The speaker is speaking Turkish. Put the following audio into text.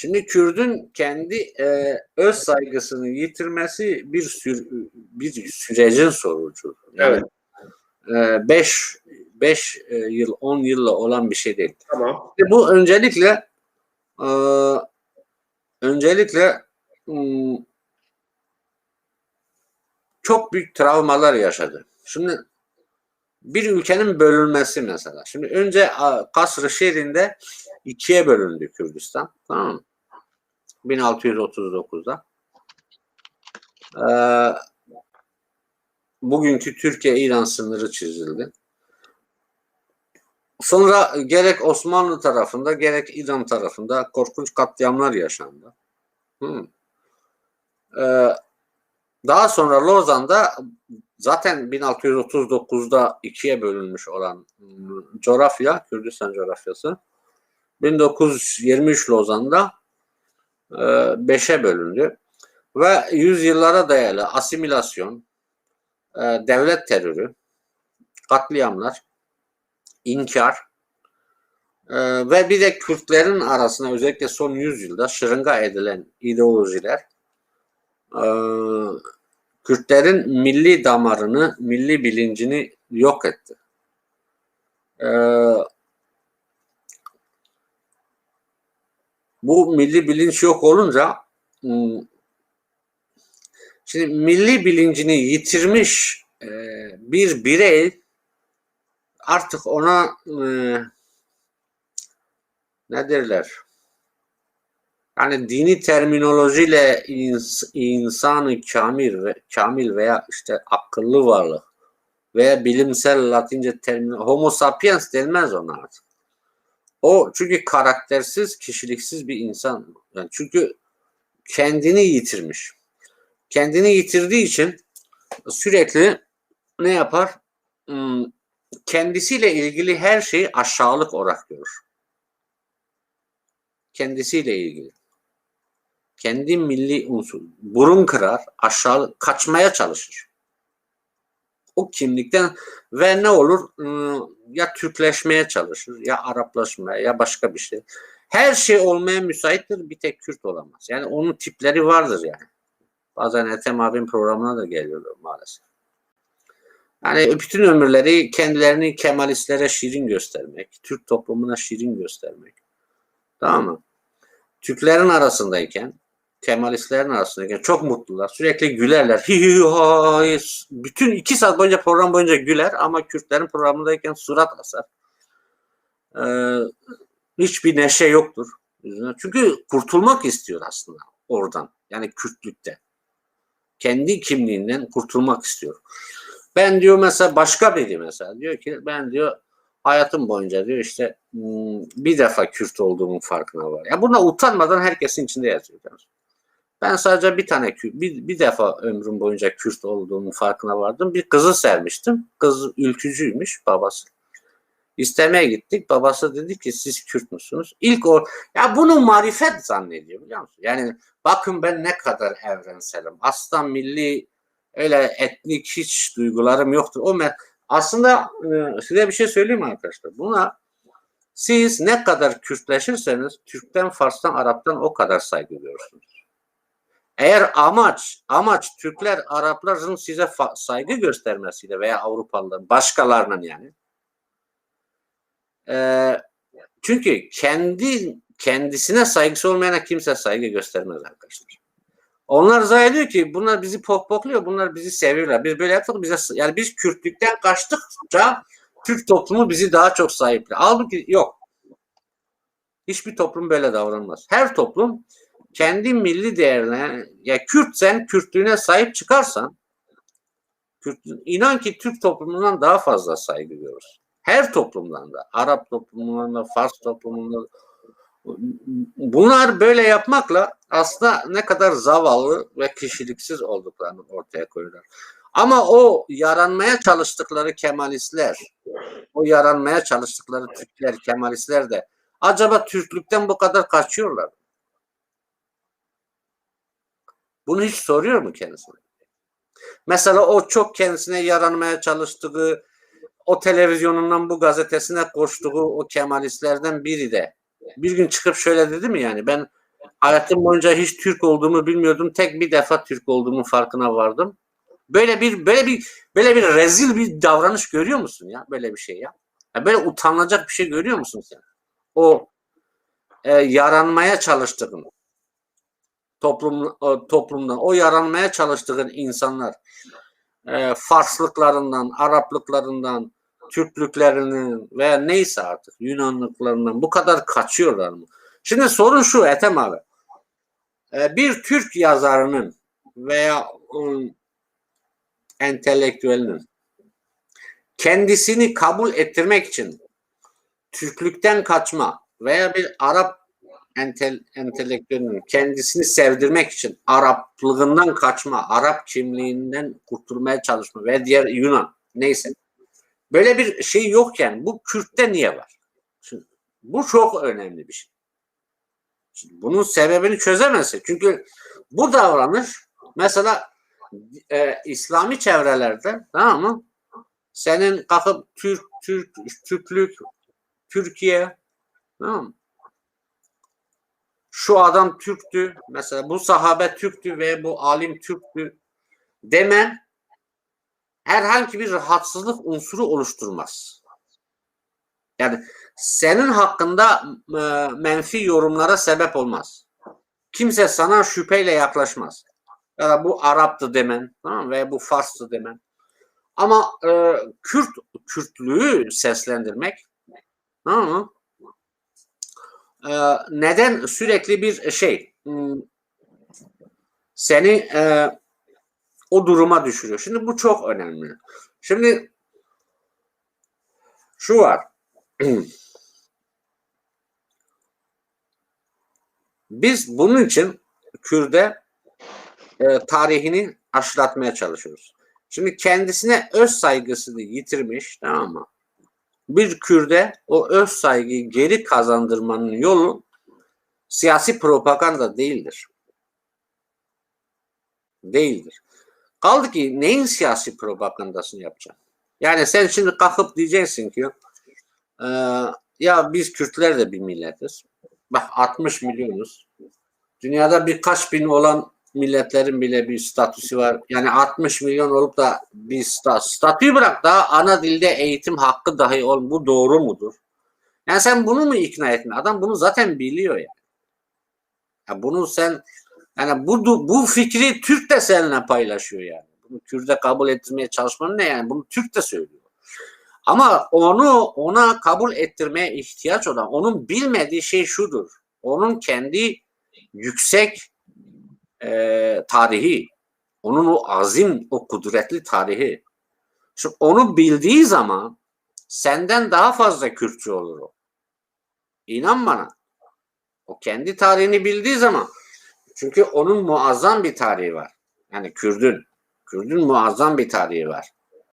Şimdi Kürdün kendi e, öz saygısını yitirmesi bir sür, bir sürecin sonucu. Yani 5 5 yıl 10 yılla olan bir şey değil. Tamam. İşte bu öncelikle e, öncelikle m, çok büyük travmalar yaşadı. Şimdi bir ülkenin bölünmesi mesela. Şimdi önce Kasr-ı Şirin'de ikiye bölündü Kürdistan. Tamam mı? 1639'da. Ee, bugünkü Türkiye-İran sınırı çizildi. Sonra gerek Osmanlı tarafında gerek İran tarafında korkunç katliamlar yaşandı. Hı. Ee, daha sonra Lozan'da zaten 1639'da ikiye bölünmüş olan coğrafya, Kürdistan coğrafyası 1923 Lozan'da e, beşe bölündü ve yüzyıllara dayalı asimilasyon, e, devlet terörü, katliamlar, inkar e, ve bir de Kürtlerin arasında özellikle son yüzyılda şırınga edilen ideolojiler e, Kürtlerin milli damarını, milli bilincini yok etti. E, bu milli bilinç yok olunca ım, şimdi milli bilincini yitirmiş e, bir birey artık ona e, ne derler? Yani dini terminolojiyle ins, insanı kamil ve kamil veya işte akıllı varlık veya bilimsel Latince termin homo sapiens denmez ona artık. O çünkü karaktersiz, kişiliksiz bir insan. Yani çünkü kendini yitirmiş. Kendini yitirdiği için sürekli ne yapar? Hmm, Kendisiyle ilgili her şeyi aşağılık olarak görür. Kendisiyle ilgili. Kendi milli unsur. Burun kırar, aşağı kaçmaya çalışır. O kimlikten ve ne olur? Hmm, Ya Türkleşmeye çalışır, ya Araplaşmaya, ya başka bir şey. Her şey olmaya müsaittir, bir tek Kürt olamaz. Yani onun tipleri vardır yani. Bazen Ethem abim programına da geliyorlar maalesef. Yani bütün ömürleri kendilerini Kemalistlere şirin göstermek, Türk toplumuna şirin göstermek. Tamam mı? Türklerin arasındayken, Kemalistlerin arasındayken çok mutlular. Sürekli gülerler. Hi hi hi. Bütün iki saat boyunca program boyunca güler ama Kürtlerin programındayken surat asar. Ee, hiçbir neşe yoktur. Çünkü kurtulmak istiyor aslında oradan. Yani Kürtlükte. Kendi kimliğinden kurtulmak istiyor. Ben diyor mesela başka biri mesela diyor ki ben diyor hayatım boyunca diyor işte hmm, bir defa Kürt olduğumun farkına var. Ya buna utanmadan herkesin içinde yazıyor. Ben sadece bir tane bir, bir defa ömrüm boyunca Kürt olduğumun farkına vardım. Bir kızı sermiştim. Kız ülkücüymüş babası. İstemeye gittik. Babası dedi ki siz Kürt müsünüz? İlk o ya bunu marifet zannediyor biliyor musun? Yani bakın ben ne kadar evrenselim. Asla milli öyle etnik hiç duygularım yoktur. O me- aslında e, size bir şey söyleyeyim arkadaşlar. Buna siz ne kadar Kürtleşirseniz Türk'ten, Fars'tan, Arap'tan o kadar saygı görürsünüz. Eğer amaç amaç Türkler, Arapların size saygı göstermesiyle veya Avrupalıların başkalarının yani e, çünkü kendi kendisine saygısı olmayana kimse saygı göstermez arkadaşlar. Onlar zannediyor ki bunlar bizi pohpohluyor, bunlar bizi seviyorlar. Biz böyle yaptık bize yani biz Kürtlükten kaçtıkça Türk toplumu bizi daha çok sahipliyor. Halbuki yok. Hiçbir toplum böyle davranmaz. Her toplum kendi milli değerine ya Kürtsen Kürtlüğüne sahip çıkarsan Kürt, inan ki Türk toplumundan daha fazla saygı görürsün. Her toplumdan da. Arap toplumundan da, Fars toplumundan da. Bunlar böyle yapmakla aslında ne kadar zavallı ve kişiliksiz olduklarını ortaya koyuyorlar. Ama o yaranmaya çalıştıkları Kemalistler, o yaranmaya çalıştıkları Türkler, Kemalistler de acaba Türklükten bu kadar kaçıyorlar? Bunu hiç soruyor mu kendisine? Mesela o çok kendisine yaranmaya çalıştığı, o televizyonundan bu gazetesine koştuğu o Kemalistlerden biri de bir gün çıkıp şöyle dedi mi yani ben hayatım boyunca hiç Türk olduğumu bilmiyordum. Tek bir defa Türk olduğumun farkına vardım. Böyle bir böyle bir böyle bir rezil bir davranış görüyor musun ya? Böyle bir şey ya. ya böyle utanılacak bir şey görüyor musun sen? O e, yaranmaya çalıştığın toplum toplumdan o yaranmaya çalıştığın insanlar e, Farslıklarından, Araplıklarından, Türklüklerinin veya neyse artık Yunanlıklarından bu kadar kaçıyorlar mı? Şimdi sorun şu Ethem abi. E, bir Türk yazarının veya um, entelektüelinin kendisini kabul ettirmek için Türklükten kaçma veya bir Arap entel, entelektüelinin kendisini sevdirmek için Araplığından kaçma, Arap kimliğinden kurtulmaya çalışma ve diğer Yunan neyse. Böyle bir şey yokken bu Kürt'te niye var? Şimdi, bu çok önemli bir şey. Şimdi bunun sebebini çözemezsin. Çünkü bu davranış mesela e, İslami çevrelerde tamam mı? Senin kalkıp Türk, Türk, Türklük, Türkiye tamam mı? Şu adam Türktü. Mesela bu sahabe Türktü ve bu alim Türktü. Demen herhangi bir rahatsızlık unsuru oluşturmaz. Yani senin hakkında e, menfi yorumlara sebep olmaz. Kimse sana şüpheyle yaklaşmaz. Ya da bu Arap'tı demen tamam ve bu Fars'tı demen. Ama e, Kürt Kürtlüğü seslendirmek tamam mı? E, neden sürekli bir şey hmm, seni e, o duruma düşürüyor. Şimdi bu çok önemli. Şimdi şu var. Biz bunun için Kürde e, tarihini aşılatmaya çalışıyoruz. Şimdi kendisine öz saygısını yitirmiş tamam mı? Bir Kürde o öz saygıyı geri kazandırmanın yolu siyasi propaganda değildir. Değildir. Kaldı ki neyin siyasi propagandasını yapacaksın? Yani sen şimdi kalkıp diyeceksin ki e, ya biz Kürtler de bir milletiz. Bak 60 milyonuz. Dünyada birkaç bin olan milletlerin bile bir statüsü var. Yani 60 milyon olup da bir sta statüyü bırak daha ana dilde eğitim hakkı dahi ol. Bu doğru mudur? Yani sen bunu mu ikna etme? Adam bunu zaten biliyor yani. Ya bunu sen yani bu bu fikri Türk de seninle paylaşıyor yani. Bunu Kürt'e kabul ettirmeye çalışmanın ne yani? Bunu Türk de söylüyor. Ama onu ona kabul ettirmeye ihtiyaç olan, onun bilmediği şey şudur. Onun kendi yüksek e, tarihi, onun o azim, o kudretli tarihi. Şimdi onu bildiği zaman senden daha fazla Kürtçü olur o. İnan bana. O kendi tarihini bildiği zaman çünkü onun muazzam bir tarihi var. Yani Kürdün. Kürdün muazzam bir tarihi var.